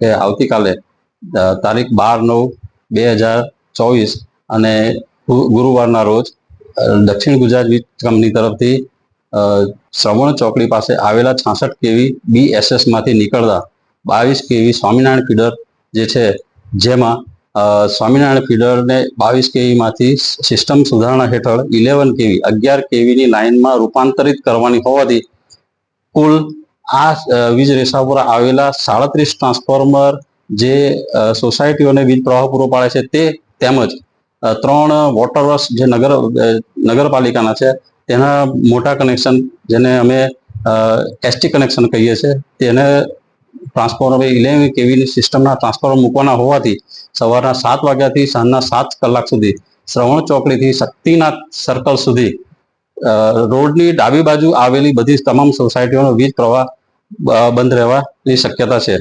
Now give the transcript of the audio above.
કે આવતીકાલે તારીખ બાર નવ બે હજાર ચોવીસ અને ગુરુવારના રોજ દક્ષિણ ગુજરાત વીજ કંપની તરફથી શ્રવણ ચોકડી પાસે આવેલા છાસઠ કેવી બીએસએસમાંથી નીકળતા બાવીસ કેવી સ્વામિનારાયણ ફીડર જે છે, જેમાં સ્વામિનારાયણ ફીડરને બાવીસ કેવીમાંથી સિસ્ટમ સુધારણા હેઠળ ઇલેવન કેવી અગિયાર કેવીની લાઇનમાં રૂપાંતરિત કરવાની હોવાથી કુલ આ વીજ રેસા પર આવેલા સાડત્રીસ ટ્રાન્સફોર્મર જે સોસાયટીઓને વીજ પ્રવાહ પૂરો પાડે છે તે તેમજ ત્રણ વોટર વર્ક્સ જે નગર નગરપાલિકાના છે તેના મોટા કનેક્શન જેને અમે એસટી કનેક્શન કહીએ છીએ તેને ટ્રાન્સફોર્મર ઇલેવન કેવીની સિસ્ટમના ટ્રાન્સફોર્મર મૂકવાના હોવાથી સવારના સાત વાગ્યાથી સાંજના સાત કલાક સુધી શ્રવણ ચોકડીથી શક્તિનાથ સર્કલ સુધી રોડની ડાબી બાજુ આવેલી બધી તમામ સોસાયટીઓનો વીજ પ્રવાહ બંધ રહેવાની શક્યતા છે.